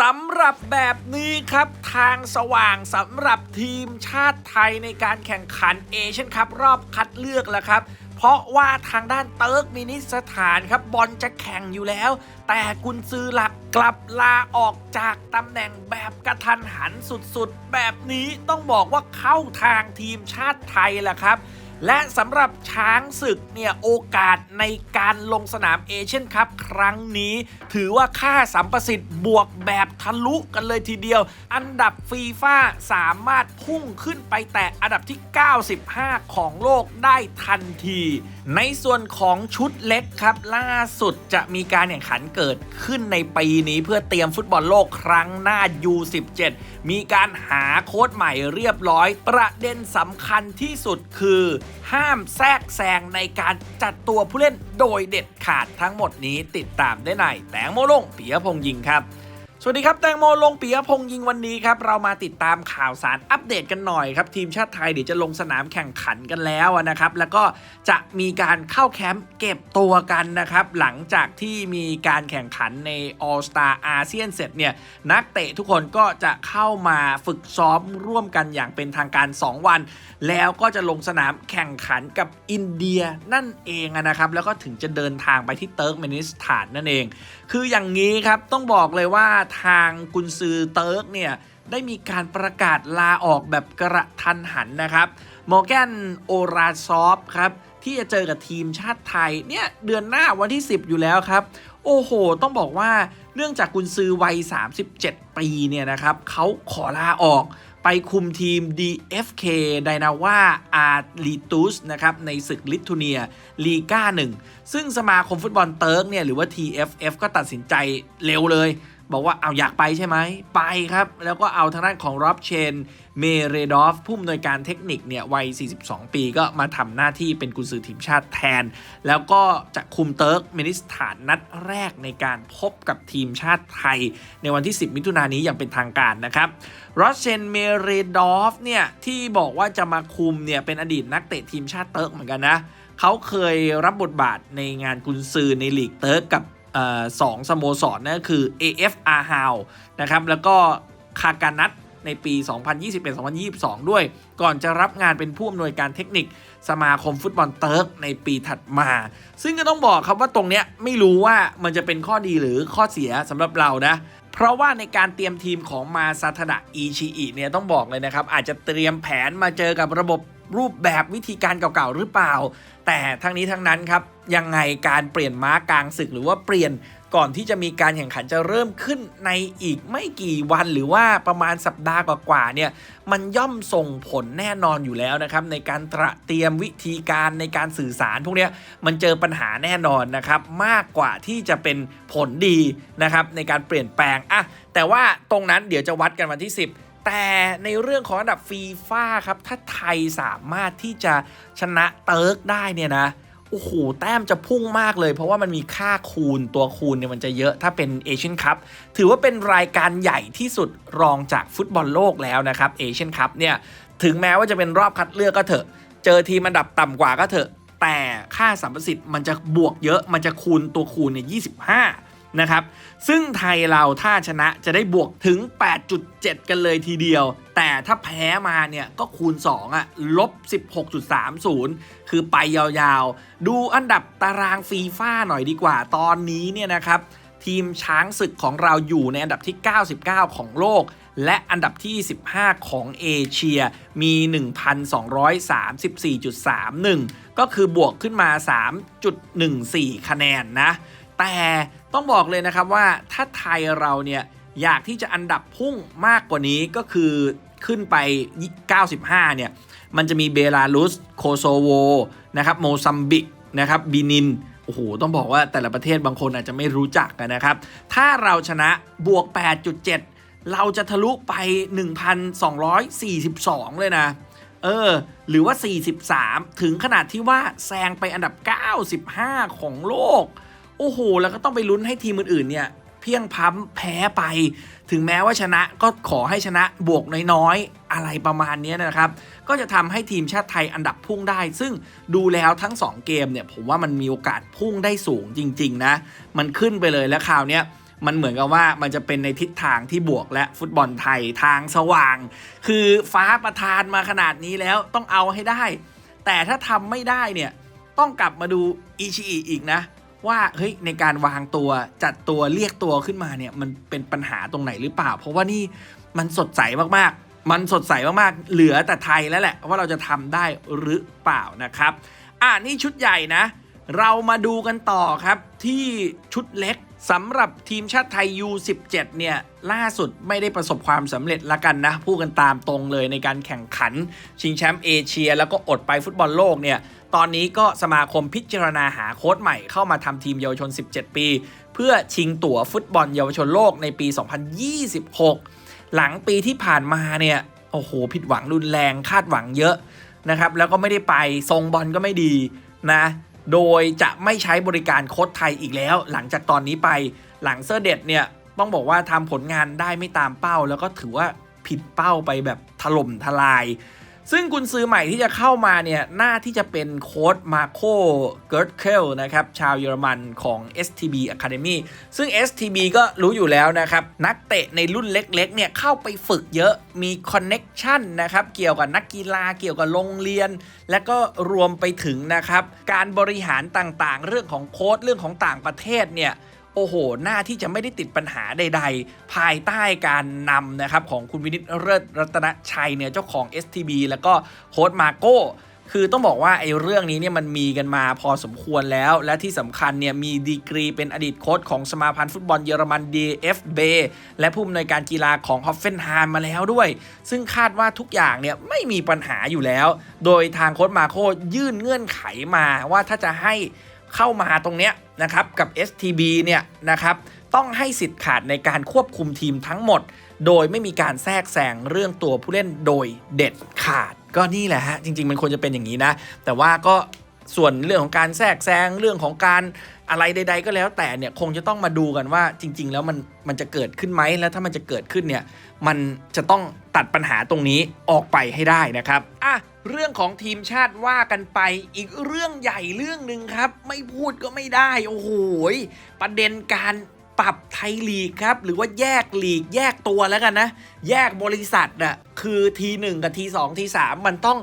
สำหรับแบบนี้ครับทางสว่างสำหรับทีมชาติไทยในการแข่งขันเอเชียนคัพรอบคัดเลือกแล้วครับ เพราะว่าทางด้านเติร์กมินิสถานครับบอลจะแข่งอยู่แล้ว แต่กุนซือหลักกลับลาออกจากตำแหน่งแบบกระทันหันสุดๆ แบบนี้ต้องบอกว่าเข้าทางทีมชาติไทยแหละครับ และสำหรับช้างศึกเนี่ยโอกาสในการลงสนามเอเชียนคัพครั้งนี้ ถือว่าค่าสัมประสิทธิ์บวกแบบทะลุกันเลยทีเดียว อันดับฟีฟ่าสามารถพุ่งขึ้นไปแตะอันดับที่ 95 ของโลกได้ทันที ในส่วนของชุดเล็กครับ ล่าสุดจะมีการแข่งขันเกิดขึ้นในปีนี้เพื่อเตรียมฟุตบอลโลกครั้งหน้า U17 มีการหาโค้ดใหม่เรียบร้อย ประเด็นสำคัญที่สุดคือ ห้ามแทรกแซงในการจัดตัวผู้เล่นโดยเด็ดขาดทั้งหมดนี้ติดตามได้ในแตงโมลงปิยพงษ์ยิงครับ วัสดีครับแตงโมลงปิยพงษ์ยิงวันนี้ครับเรามาติดตามข่าวสารอัปเดตกันหน่อยครับ ทีมชาติไทยเดี๋ยวจะลงสนามแข่งขันกันแล้วนะครับ แล้วก็จะมีการเข้าแคมป์เก็บตัวกันนะครับ หลังจากที่มีการแข่งขันใน All Star อาเซียนเสร็จเนี่ยนักเตะทุกคนก็จะเข้ามาฝึกซ้อมร่วมกันอย่างเป็นทางการ 2 วัน แล้วก็จะลงสนามแข่งขันกับอินเดียนั่นเองนะครับแล้วก็ถึงจะเดินทางไปที่เติร์กเมนิสถานนั่นเอง คืออย่างนี้ครับต้องบอกเลยว่าทางกุนซือเติร์กเนี่ยได้มีการประกาศลาออกแบบกระทันหันนะครับโมแกนโอราซอฟครับที่จะเจอกับทีมชาติไทยเนี่ยเดือนหน้าวันที่ 10 อยู่แล้วครับ โอ้โห ต้องบอกว่าเนื่องจากกุนซือวัย 37 ปีเนี่ยนะครับเขาขอลาออกไปคุมทีม DFK ไดนาว่าอาร์ลิตุสนะครับในศึกลิทัวเนียลีก้าหนึ่งซึ่งสมาคมฟุตบอลเติร์กเนี่ยหรือว่า TFF ก็ตัดสินใจเร็วเลย บอกว่าเอาอยากไปใช่ไหมไปครับ แล้วก็เอาทางด้านของรอบเชนเมเรดอฟผู้อำนวยการเทคนิคเนี่ยวัย 42 ปีก็มาทำหน้าที่เป็นกุนซือทีมชาติแทน แล้วก็จะคุมเติร์กเมนิสถานนัดแรกในการพบกับทีมชาติไทย ในวันที่ 10 มิถุนายนนี้อย่างเป็นทางการนะครับรอสเชนเมเรดอฟเนี่ยที่บอกว่าจะมาคุมเนี่ยเป็นอดีตนักเตะทีมชาติเติร์กเหมือนกันนะเขาเคยรับบทบาทในงานกุนซือในลีกเติร์กกับ สองสโมสรนั่นคือ AF a h a l นะครับแล้วก็คากานัตในปี 2021-2022 ด้วย ก่อนจะรับงานเป็นผู้อำนวยการเทคนิคสมาคมฟุตบอลเติร์กในปีถัดมา ซึ่งก็ต้องบอกครับว่าตรงเนี้ยไม่รู้ว่ามันจะเป็นข้อดีหรือข้อเสียสำหรับเรานะ เพราะว่าในการเตรียมทีมของมาซาทนะอีชิอิเนี่ยต้องบอกเลยนะครับ อาจจะเตรียมแผนมาเจอกับระบบรูปแบบวิธีการเก่าๆหรือเปล่า แต่ทั้งนี้ทั้งนั้นครับ ยังไงการเปลี่ยนม้ากลางศึกหรือว่าเปลี่ยนก่อนที่จะมีการแข่งขันจะเริ่มขึ้นในอีกไม่กี่วันหรือว่าประมาณสัปดาห์กว่าๆเนี่ยมันย่อมส่งผลแน่นอนอยู่แล้วนะครับ ในการตระเตรียมวิธีการในการสื่อสารพวกนี้มันเจอปัญหาแน่นอนนะครับ มากกว่าที่จะเป็นผลดีนะครับ ในการเปลี่ยนแปลงอะแต่ว่าตรงนั้นเดี๋ยวจะวัดกันวันที่ 10แต่ในเรื่องของอันดับฟีฟ่าครับ ถ้าไทยสามารถที่จะชนะเติร์กได้เนี่ยนะ โอ้โหแต้มจะพุ่งมากเลย เพราะว่ามันมีค่าคูณตัวคูณเนี่ยมันจะเยอะถ้าเป็นเอเชียนคัพถือว่าเป็นรายการใหญ่ที่สุดรองจากฟุตบอลโลกแล้วนะครับเอเชียนคัพเนี่ยถึงแม้ว่าจะเป็นรอบคัดเลือกก็เถอะ เจอทีมอันดับต่ำกว่าก็เถอะ แต่ค่าสัมประสิทธิ์มันจะบวกเยอะมันจะคูณตัวคูณเนี่ย25 นะครับ ซึ่งไทยเราถ้าชนะจะได้บวกถึง 8.7 กันเลยทีเดียว แต่ถ้าแพ้มาเนี่ยก็คูณ 2อะลบ 16.30 คือไปยาวๆ ดูอันดับตารางฟีฟ่าหน่อยดีกว่าตอนนี้เนี่ยนะครับ ทีมช้างศึกของเราอยู่ในอันดับที่ 99 ของโลกและอันดับที่ 15 ของเอเชียมี 1,234.31 ก็คือบวกขึ้นมา 3.14 คะแนนนะ แต่ ต้องบอกเลยนะครับว่าถ้าไทยเราเนี่ยอยากที่จะอันดับพุ่งมากกว่านี้ก็คือขึ้นไป 95 เนี่ย มันจะมีเบลารุส โคโซโว นะครับโมซัมบิก นะครับบินิน โอ้โห ต้องบอกว่าแต่ละประเทศบางคนอาจจะไม่รู้จักกันนะครับ ถ้าเราชนะบวก 8.7 เราจะทะลุไป 1,242 เลยนะ เออ หรือว่า 43 ถึงขนาดที่ว่าแซงไปอันดับ 95 ของโลก โอ้โห แล้วก็ต้องไปลุ้นให้ทีมอื่นๆเนี่ยเพียงพ้ำแพ้ไป ถึงแม้ว่าชนะก็ขอให้ชนะบวกน้อยๆ อะไรประมาณนี้นะครับ ก็จะทำให้ทีมชาติไทยอันดับพุ่งได้ ซึ่งดูแล้วทั้ง 2 เกมเนี่ยผมว่ามันมีโอกาสพุ่งได้สูงจริง ๆ นะ มันขึ้นไปเลยแล้วคราวเนี้ยมันเหมือนกับว่ามันจะเป็นในทิศทางที่บวกและฟุตบอลไทยทางสว่าง คือฟ้าประทานมาขนาดนี้แล้วต้องเอาให้ได้ แต่ถ้าทำไม่ได้เนี่ยต้องกลับมาดูอิชิอิอีกนะ ว่าเฮ้ยในการวางตัวจัดตัวเรียกตัวขึ้นมาเนี่ยมันเป็นปัญหาตรงไหนหรือเปล่า เพราะว่านี่มันสดใสมากๆ มันสดใสมากๆ เหลือแต่ไทยแล้วแหละ ว่าเราจะทำได้หรือเปล่านะครับ อ่านี่ชุดใหญ่นะ เรามาดูกันต่อครับที่ชุดเล็กสำหรับทีมชาติไทย U17 เนี่ยล่าสุดไม่ได้ประสบความสำเร็จละกันนะพูดกันตามตรงเลยในการแข่งขัน ชิงแชมป์เอเชีย แล้วก็อดไปฟุตบอลโลกเนี่ย ตอนนี้ก็สมาคมพิจารณาหาโค้ชใหม่เข้ามาทำทีมเยาวชน 17 ปี เพื่อชิงตั๋วฟุตบอลเยาวชนโลกในปี 2026 หลังปีที่ผ่านมาเนี่ยโอ้โหผิดหวังรุนแรงคาดหวังเยอะนะครับ แล้วก็ไม่ได้ไปทรงบอลก็ไม่ดีนะ โดยจะไม่ใช้บริการโค้ชไทยอีกแล้ว หลังจากตอนนี้ไปหลังเซอร์เด็ดเนี่ยต้องบอกว่าทำผลงานได้ไม่ตามเป้า แล้วก็ถือว่าผิดเป้าไปแบบถล่มทลาย ซึ่งกุนซือใหม่ที่จะเข้ามาเนี่ยหน้าที่จะเป็นโค้ดมาโคเกิร์ตเคลนะครับชาวเยอรมันของ STB Academy ซึ่ง STB ก็รู้อยู่แล้วนะครับ นักเตะในรุ่นเล็กๆเนี่ยเข้าไปฝึกเยอะมีคอนเน็กชันนะครับ เกี่ยวกับนักกีฬาเกี่ยวกับโรงเรียน และก็รวมไปถึงนะครับ การบริหารต่างๆ เรื่องของโค้ดเรื่องของต่างประเทศเนี่ย โอ้โหหน้าที่จะไม่ได้ติดปัญหาใด ๆ ภายใต้การนำนะครับของคุณวินิตเลิศรัตนชัยเนี่ยเจ้าของ STB แล้วก็โค้ดมาโก้คือต้องบอกว่าไอ้เรื่องนี้เนี่ยมันมีกันมาพอสมควรแล้ว และที่สำคัญเนี่ยมีดีกรีเป็นอดีตโค้ชของสมาพันธ์ฟุตบอลเยอรมัน DFB และผู้อำนวยการกีฬาของฮอฟเฟนไฮม์มาแล้วด้วย ซึ่งคาดว่าทุกอย่างเนี่ยไม่มีปัญหาอยู่แล้ว โดยทางโค้ดมาโก้ยื่นเงื่อนไขมาว่าถ้าจะให้ เข้ามาตรงเนี้ยนะครับกับ STB เนี่ยนะครับต้องให้สิทธิ์ขาดในการควบคุมทีมทั้งหมด โดยไม่มีการแทรกแซงเรื่องตัวผู้เล่นโดยเด็ดขาด ก็นี่แหละฮะจริง ๆ มันควรจะเป็นอย่างนี้นะ แต่ว่าก็ส่วนเรื่องของการแทรกแซงเรื่องของการ อะไรใด ๆ ก็แล้วแต่เนี่ยคงจะต้องมาดูกันว่าจริง ๆ แล้วมันมันจะเกิดขึ้นไหมแล้วถ้ามันจะเกิดขึ้นเนี่ยมันจะต้องตัดปัญหาตรงนี้ออกไปให้ได้นะครับอะเรื่องของทีมชาติว่ากันไปอีกเรื่องใหญ่เรื่องหนึ่งครับ ไม่พูดก็ไม่ได้โอ้โหประเด็นการปรับไทยลีกครับ หรือว่าแยกลีกแยกตัวแล้วกันนะ แยกบริษัทอะคือทีหนึ่งกับทีสองทีสามมันต้อง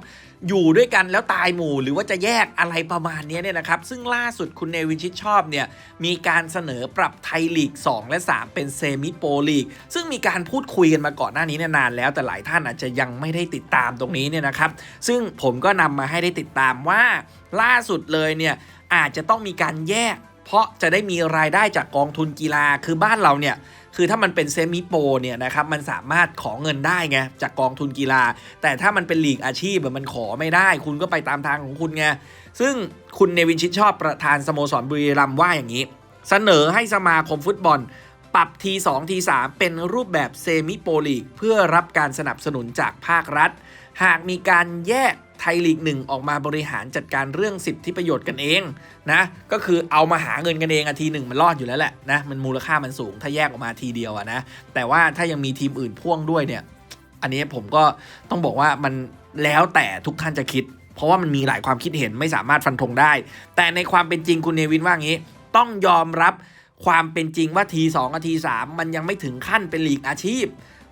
อยู่ด้วยกันแล้วตายหมู่หรือว่าจะแยกอะไรประมาณนี้เนี่ยนะครับ ซึ่งล่าสุดคุณเนวินชิดชอบเนี่ยมีการเสนอปรับไทยลีก 2 และ 3 เป็นเซมิโปลีก ซึ่งมีการพูดคุยกันมาก่อนหน้านี้เนี่ยนานแล้ว แต่หลายท่านอาจจะยังไม่ได้ติดตามตรงนี้เนี่ยนะครับ ซึ่งผมก็นำมาให้ได้ติดตามว่าล่าสุดเลยเนี่ยอาจจะต้องมีการแยก เพราะจะได้มีรายได้จากกองทุนกีฬาคือบ้านเราเนี่ยคือถ้ามันเป็นเซมิโปเนี่ยนะครับมันสามารถขอเงินได้ไงจากกองทุนกีฬา แต่ถ้ามันเป็นลีกอาชีพมันขอไม่ได้ คุณก็ไปตามทางของคุณไงซึ่งคุณเนวินชิดชอบประธานสโมสรบุรีรัมย์ว่าอย่างนี้ เสนอให้สมาคมฟุตบอล ปรับที2ที3เป็นรูปแบบเซมิโปลีก เพื่อรับการสนับสนุนจากภาครัฐ หากมีการแยก ไทยลีกหนึ่งออกมาบริหารจัดการเรื่องสิทธิประโยชน์กันเองนะก็คือเอามาหาเงินกันเองอะทีหนึ่งมันรอดอยู่แล้วแหละนะมันมูลค่ามันสูงถ้าแยกออกมาทีเดียวอะนะแต่ว่าถ้ายังมีทีมอื่นพ่วงด้วยเนี่ยอันนี้ผมก็ต้องบอกว่ามันแล้วแต่ทุกท่านจะคิด เพราะว่ามันมีหลายความคิดเห็นไม่สามารถฟันธงได้ แต่ในความเป็นจริงคุณเนวินว่างี้ ต้องยอมรับความเป็นจริงว่าที2กับที3มันยังไม่ถึงขั้นเป็นลีกอาชีพ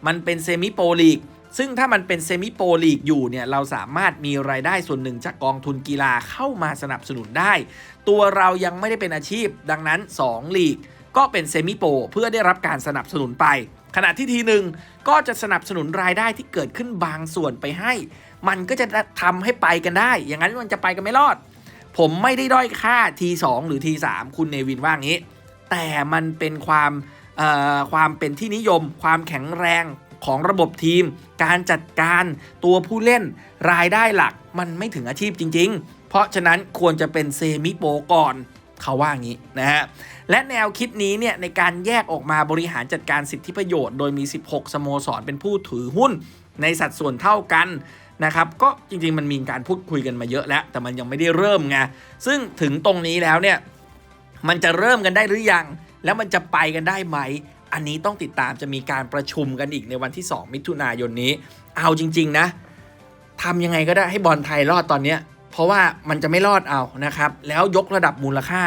มันเป็นเซมิโปรลีก ซึ่งถ้ามันเป็นเซมิโปรลีกอยู่เนี่ยเราสามารถมีรายได้ส่วนหนึ่งจากกองทุนกีฬาเข้ามาสนับสนุนได้ ตัวเรายังไม่ได้เป็นอาชีพ ดังนั้น2ลีกก็เป็นเซมิโปรเพื่อได้รับการสนับสนุนไป ขณะที่ทีหนึ่งก็จะสนับสนุนรายได้ที่เกิดขึ้นบางส่วนไปให้ มันก็จะทำให้ไปกันได้ อย่างนั้นมันจะไปกันไม่รอด ผมไม่ได้ด้อยค่า T2 หรือ T3 คุณเนวินว่างี้ แต่มันเป็นความความเป็นที่นิยม ความแข็งแรง ของระบบทีม การจัดการตัวผู้เล่นรายได้หลักมันไม่ถึงอาชีพจริง ๆ เพราะฉะนั้นควรจะเป็นเซมิโปก่อนเขาว่างี้นะฮะ และแนวคิดนี้เนี่ยในการแยกออกมาบริหารจัดการสิทธิประโยชน์โดยมี 16 สโมสรเป็นผู้ถือหุ้นในสัดส่วนเท่ากันนะครับ ก็จริงๆมันมีการพูดคุยกันมาเยอะแล้ว แต่มันยังไม่ได้เริ่มไง ซึ่งถึงตรงนี้แล้วเนี่ยมันจะเริ่มกันได้หรือยัง แล้วมันจะไปกันได้ไหม อันนี้ต้องติดตามจะมีการประชุมกันอีกในวันที่ 2 มิถุนายนนี้ เอาจริง ๆ นะทำยังไงก็ได้ให้บอลไทยรอดตอนนี้เพราะว่ามันจะไม่รอดเอานะครับ แล้วยกระดับมูลค่า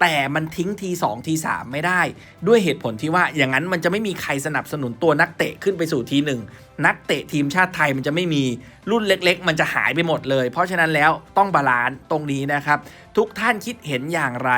แต่มันทิ้งที2ที3ไม่ได้ ด้วยเหตุผลที่ว่าอย่างนั้นมันจะไม่มีใครสนับสนุนตัวนักเตะขึ้นไปสู่ทีหนึ่ง นักเตะทีมชาติไทยมันจะไม่มีรุ่นเล็กๆ มันจะหายไปหมดเลย เพราะฉะนั้นแล้วต้องบาลานซ์ตรงนี้นะครับ ทุกท่านคิดเห็นอย่างไร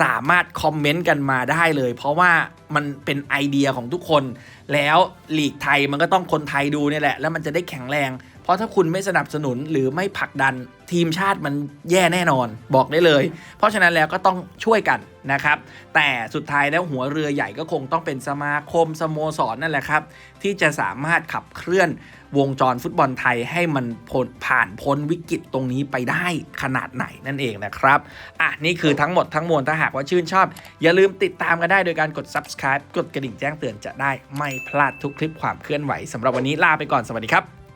สามารถคอมเมนต์กันมาได้เลย เพราะว่ามันเป็นไอเดียของทุกคน แล้วลีกไทยมันก็ต้องคนไทยดูเนี่ยแหละ แล้วมันจะได้แข็งแรง เพราะถ้าคุณไม่สนับสนุนหรือไม่ผลักดันทีมชาติมันแย่แน่นอนบอกได้เลย เพราะฉะนั้นแล้วก็ต้องช่วยกัน นะครับ แต่สุดท้ายแล้วหัวเรือใหญ่ก็คงต้องเป็นสมาคมสโมสรนั่นแหละครับ ที่จะสามารถขับเคลื่อนวงจรฟุตบอลไทยให้มันพ้นผ่านพ้นวิกฤตตรงนี้ไปได้ขนาดไหนนั่นเองนะครับ อะ นี่คือทั้งหมดทั้งมวลถ้าหากว่าชื่นชอบ อย่าลืมติดตามกันได้โดยการกด subscribe กดกระดิ่งแจ้งเตือนจะได้ไม่พลาดทุกคลิปความเคลื่อนไหวสำหรับวันนี้ลาไปก่อนสวัสดีครับ